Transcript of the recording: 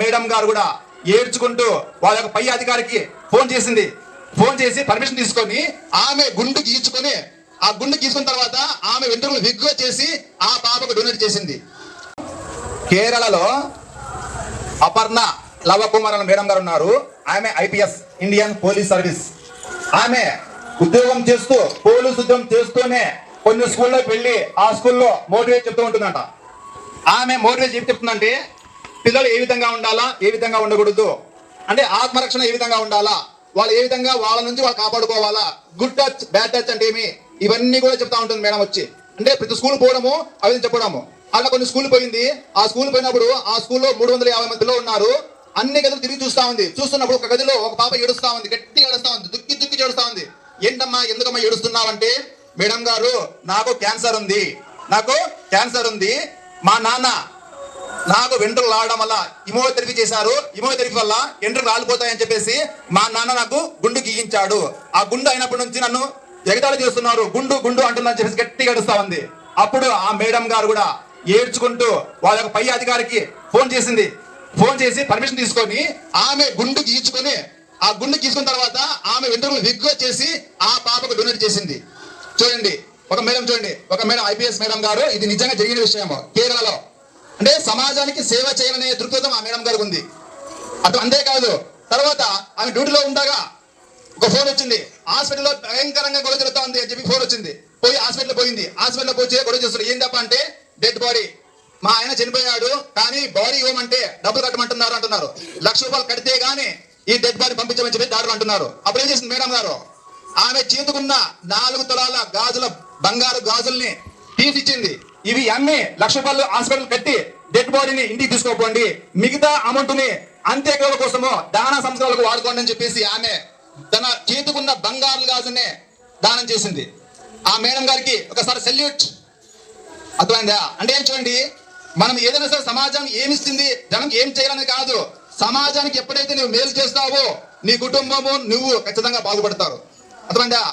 Madam గారు కూడా ఏడ్చుకుంటూ వాళ్ళ యొక్క పై అధికారికి ఫోన్ చేసింది. ఫోన్ చేసి పర్మిషన్ తీసుకొని ఆమె గుండు గీచుకొని ఆ గుండు గీసుకున్న తర్వాత ఆమె వెంట్రుకలు విగ్గుగా చేసి ఆ పాపకు డొనేట్ చేసింది. కేరళలో అపర్ణ లవకుమార్ అనే మేడం గారు ఉన్నారు. ఆమె ఐపీఎస్ ఇండియన్ పోలీస్ సర్వీస్. ఆమె ఉద్యోగం చేస్తూ పోలీస్ ఉద్యోగం చేస్తూనే కొన్ని స్కూల్లో వెళ్ళి ఆ స్కూల్లో మోటివేట్ చెప్తూ ఉంటుందంట. ఆమె మోటివేట్ చెప్పి చెప్తుందంటే పిల్లలు ఏ విధంగా ఉండాలా? ఏ విధంగా ఉండకూడదు? అంటే ఆత్మరక్షణ ఏ విధంగా ఉండాలా? వాళ్ళు ఏ విధంగా వాళ్ళ నుంచి వాళ్ళు కాపాడుకోవాలా? గుడ్ టచ్ బ్యాడ్ టచ్ అంటే ఏమి? ఇవన్నీ కూడా చెప్తా ఉంటుంది మేడం వచ్చి. అంటే ప్రతి స్కూల్ పోవడము అవి చెప్పడము. అలా కొన్ని స్కూల్ పోయింది. ఆ స్కూల్ పోయినప్పుడు ఆ స్కూల్లో మూడు వందల యాభై మంది పిల్లలు ఉన్నారు. అన్ని గదులు తిరిగి చూస్తా ఉంది. చూస్తున్నప్పుడు ఒక గదిలో ఒక పాప ఏడుస్తా ఉంది. గట్టిగా ఏడుస్తా ఉంది. దుక్కి దుక్కి ఏడుస్తా ఉంది. ఏంటమ్మా ఎందుకమ్మా ఏడుస్తున్నావంటే? మేడం గారు నాకు క్యాన్సర్ ఉంది. నాకు క్యాన్సర్ ఉంది. మా నాన్న నాకు వెంట్రుకలు రావడం వల్ల ఇమోథెరపీ చేశారు. ఇమోథెరపీ వల్ల వెంట్రులు రాలిపోతాయని చెప్పేసి మా నాన్న నాకు గుండు గీయించాడు ఆ గుండు అయినప్పటి నుంచి నన్ను ఎగతాళి చేస్తున్నారు. గుండు గుండు అంటున్నా చెప్పేసి గట్టిగా ఏడుస్తా ఉంది. అప్పుడు ఆ మేడం గారు కూడా ఏడ్చుకుంటూ వాళ్ళ యొక్క పై అధికారికి ఫోన్ చేసింది. ఫోన్ చేసి పర్మిషన్ తీసుకొని ఆమె గుండు గీచుకొని ఆ గుండు గీసుకున్న తర్వాత ఆమె వెంట్రుకలు విగ్గు చేసి ఆ పాపకు డొనేట్ చేసింది. చూడండి ఒక మేడం చూడండి ఒక మేడం ఐపీఎస్ మేడం గారు ఇది నిజంగా జరిగిన విషయము. కేరళలో అంటే సమాజానికి సేవ చేయాలనే దృక్పథం ఆ మేడం గారికి ఉంది. అటు అంతేకాదు తర్వాత ఆమె డ్యూటీలో ఉండగా ఒక ఫోన్ వచ్చింది. హాస్పిటల్లో భయంకరంగా గొడవ జరుగుతా ఉంది అని చెప్పి ఫోన్ వచ్చింది. పోయి హాస్పిటల్ పోయింది. హాస్పిటల్ పోయి గొడవ చేస్తారు ఏం తప్ప అంటే డెడ్ బాడీ. మా ఆయన చనిపోయాడు కానీ బాడీ ఇవ్వమంటే డబ్బులు కట్టమంటున్నారు అంటున్నారు. లక్ష రూపాయలు కడితే గానీ ఈ డెడ్ బాడీ పంపించమని చెప్పి దాడులు అంటున్నారు. అప్పుడు ఏం చేసింది మేడం గారు? ఆమె చేతుకున్న నాలుగు తొలాల గాజుల బంగారు గాజుల్ని తీసిచ్చింది. ఇవి అమ్మి లక్ష రూపాయలు హాస్పిటల్ కట్టి డెడ్ బాడీని ఇంటికి తీసుకోపోండి. మిగతా అమౌంట్ని అంత్యక్రియల కోసము దాన సంస్కారాలకు వాడుకోండి అని చెప్పేసి ఆమె తన చేతుకున్న బంగారు గాజునే దానం చేసింది. ఆ మేడం గారికి ఒకసారి సెల్యూట్. అర్థమైందా? అంటే ఏం చూడండి మనం ఏదైనా సరే సమాజం ఏమిస్తుంది జనం ఏం చేయాలని కాదు. సమాజానికి ఎప్పుడైతే నువ్వు మేలు చేస్తావో నీ కుటుంబము నువ్వు ఖచ్చితంగా బాగుపడతారు. అర్థమైందా?